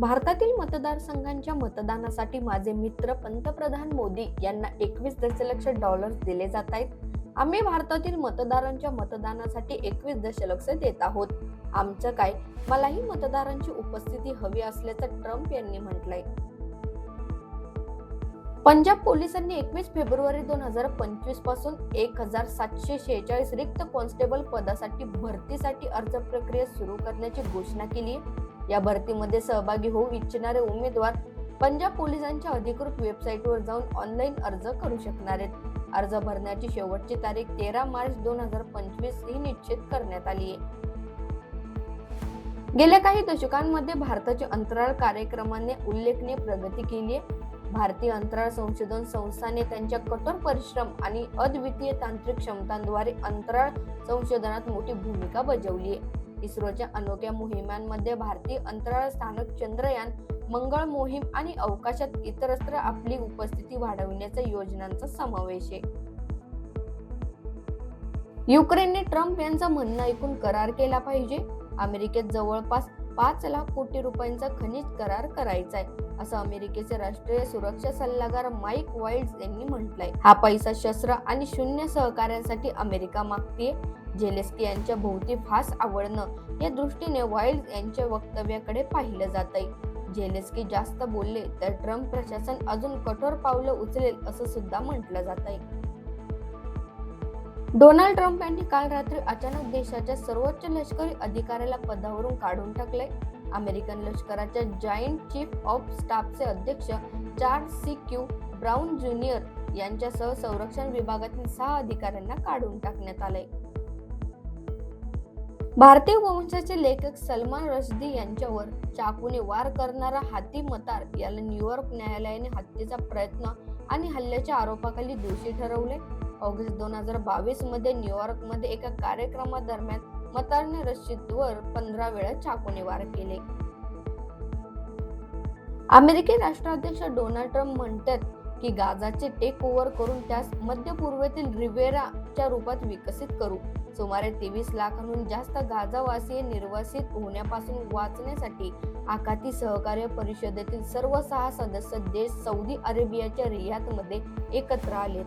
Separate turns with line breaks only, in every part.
भारतातील मतदारसंघांच्या मतदानासाठी माझे मित्र पंतप्रधान मोदी यांना एकवीस दशलक्ष डॉलर्स दिले जात आहेत. आम्ही भारतातील मतदारांच्या मतदानासाठी एकवीस दशलक्ष देत आहोत. आमचं काय? मलाही मतदारांची उपस्थिती हवी असल्याचं ट्रम्प यांनी म्हटलंय. पंजाब पोलिसांनी एकवीस फेब्रुवारी दोन हजार पंचवीसपासून एक हजार सातशे शेहेचाळीस रिक्त कॉन्स्टेबल पदासाठी भरतीसाठी अर्ज प्रक्रिया सुरू करण्याची घोषणा केली आहे या भरतीमध्ये सहभागी होऊ इच्छिणारे उमेदवार पंजाब पोलिसांच्या अधिकृत वेबसाईटवर जाऊन ऑनलाईन अर्ज करू शकणार आहेत. अर्ज भरण्याची शेवटची तारीख तेरा मार्च दोन हजार पंचवीस ही निश्चित करण्यात आली आहे. गेल्या काही दशकांमध्ये भारताच्या अंतराळ कार्यक्रमाने उल्लेखनीय प्रगती केली आहे. भारतीय अंतराळ संशोधन संस्थाने त्यांच्या कठोर परिश्रम आणि अद्वितीय तांत्रिक क्षमतांद्वारे अंतराळ संशोधनात मोठी भूमिका बजावली आहे. इस्रोच्या अनोख्या मोहिमांमध्ये भारतीय अंतराळ स्थानक चंद्रयान मंगळ मोहीम आणि अवकाशात इतरत्र आपली उपस्थिती वाढवण्याच्या योजनांचा समावेश आहे. युक्रेनने ट्रम्प यांचं म्हणणं ऐकून करार केला पाहिजे. अमेरिकेत जवळपास पाच लाख कोटी रुपयांचा खनिज करार करायचा आहे असं अमेरिकेचे राष्ट्रीय सुरक्षा सल्लागार माईक वाईल्ड यांनी म्हटलंय. हा पैसा शस्त्र आणि शून्य सहकार्यांसाठी अमेरिका मागते जेलेस्की यांच्या भोवती फास आवडणं या दृष्टीने वाईल्ड यांच्या वक्तव्याकडे पाहिलं जात आहे जेलेस्की जास्त बोलले तर ट्रम्प प्रशासन अजून कठोर पावलं उचलेल असं सुद्धा म्हटलं जात आहे डोनाल्ड ट्रम्प यांनी काल रात्री अचानक देशाच्या सर्वोच्च लष्करी अधिकाऱ्याला पदावरून काढून टाकले अमेरिकन लष्कराच्या जॉईंट चीफ ऑफ स्टाफचे अध्यक्ष Charles C. Q. Brown junior यांच्यासह संरक्षण विभागातील सहा अधिकाऱ्यांना काढून टाकण्यात आले. भारतीय वंशाचे लेखक सलमान रशदी यांच्यावर चाकूने वार करणारा हाती मतार याला न्यूयॉर्क न्यायालयाने हत्येचा प्रयत्न आणि हल्ल्याच्या आरोपाखाली दोषी ठरवले. ऑगस्ट दोन हजार बावीसमध्ये न्यूयॉर्कमध्ये एका कार्यक्रमादरम्यान मतारने रशीदवर पंधरा वेळा चाकूने वार केले. अमेरिकी राष्ट्राध्यक्ष डोनाल्ड ट्रम्प म्हणतात की गाजाचे टेक ओव्हर करून त्यास मध्य पूर्वेतील रिवेराच्या रूपात विकसित करू. सुमारे तेवीस लाखांहून जास्त गाजावासीय निर्वासित होण्यापासून वाचण्यासाठी आखाती सहकार्य परिषदेतील सर्व सहा सदस्य देश सौदी अरेबियाच्या रियादमध्ये एकत्र आले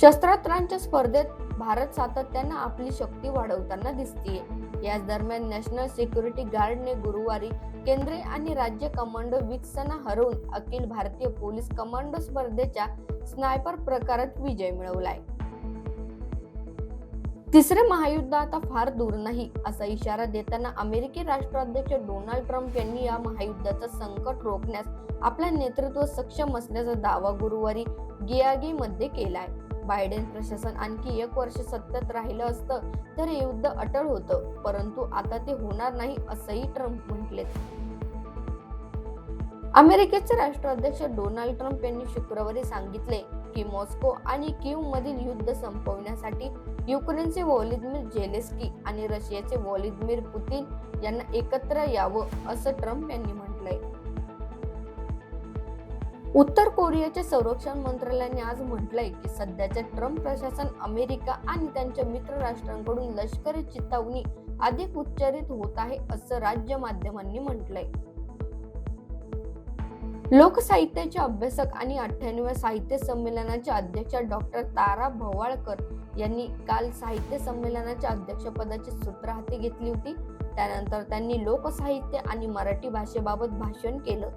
शस्त्रास्त्रांच्या स्पर्धेत भारत सातत्यानं आपली शक्ती वाढवताना दिसतीये. याच दरम्यान नॅशनल सिक्युरिटी गार्डने गुरुवारी केंद्रीय आणि राज्य कमांडो विकसना हरवून अखिल भारतीय पोलीस कमांडो स्पर्धेच्या स्नायपर प्रकारात विजय मिळवलाय. तिसरे महायुद्ध आता फार दूर नाही असा इशारा देताना अमेरिकी राष्ट्राध्यक्ष डोनाल्ड ट्रम्प यांनी या महायुद्धाचं संकट रोखण्यास आपलं नेतृत्व सक्षम असल्याचा दावा गुरुवारी गियागी मध्ये केलाय. बायडेन प्रशासन आणखी एक वर्ष सत्तेत राहिलं असतं तर हे युद्ध अटळ होतं. परंतु आता ते होणार नाही असंही ट्रम्प म्हटलेत अमेरिकेचे राष्ट्राध्यक्ष डोनाल्ड ट्रम्प यांनी शुक्रवारी सांगितले की मॉस्को आणि किव मधील युद्ध संपवण्यासाठी युक्रेनचे व्लादिमीर जेलेस्की आणि रशियाचे व्लादिमीर पुतीन यांना एकत्र यावं असं ट्रम्प यांनी म्हटलंय. उत्तर कोरियाच्या संरक्षण मंत्रालयाने आज म्हटलंय की सध्याचे ट्रम्प प्रशासन अमेरिका आणि त्यांच्या मित्र राष्ट्रांकडून लष्करी चितावणी अधिक उच्चारित होत आहे असं राज्य माध्यमांनी म्हटलंय. लोकसाहित्याचे अभ्यासक आणि अठ्ठ्याण्णव्या साहित्य संमेलनाचे अध्यक्ष डॉक्टर तारा भवाळकर यांनी काल साहित्य संमेलनाच्या अध्यक्षपदाची सूत्र हाती घेतली होती. त्यानंतर त्यांनी लोकसाहित्य आणि मराठी भाषेबाबत भाषण केलं.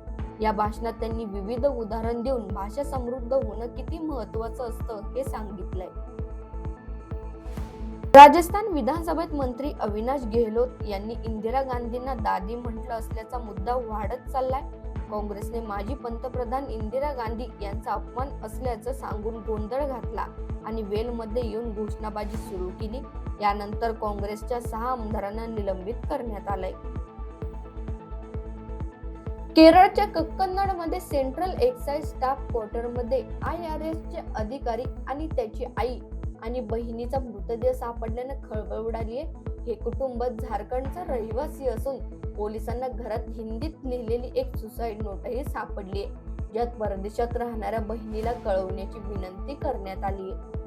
या भाषणात त्यांनी विविध उदाहरण देऊन भाषा समृद्ध होणं किती महत्वाचं असतं हे सांगितलंय. राजस्थान विधानसभेत मंत्री अविनाश गेहलोत यांनी इंदिरा गांधींना दादी म्हटलं असल्याचा मुद्दा वाढत चाललाय. काँग्रेसने माजी पंतप्रधान इंदिरा गांधी यांचा अपमान असल्याचं सांगून गोंधळ घातला आणि वेलमध्ये येऊन घोषणाबाजी सुरू केली. यानंतर काँग्रेसच्या सहा आमदारांना निलंबित करण्यात आलंय. केरळच्या कक्कन्नाडमध्ये सेंट्रल एक्साइज स्टाफ क्वार्टरमध्ये आय आर एस चे अधिकारी आणि त्याची आई आणि बहिणीचा मृतदेह सापडल्याने खळबळ उडाली हे कुटुंब झारखंडचा रहिवासी असून पोलिसांना घरात हिंदीत लिहिलेली एक सुसाईड नोटही सापडली आहे ज्यात परदेशात राहणाऱ्या बहिणीला कळवण्याची विनंती करण्यात आली आहे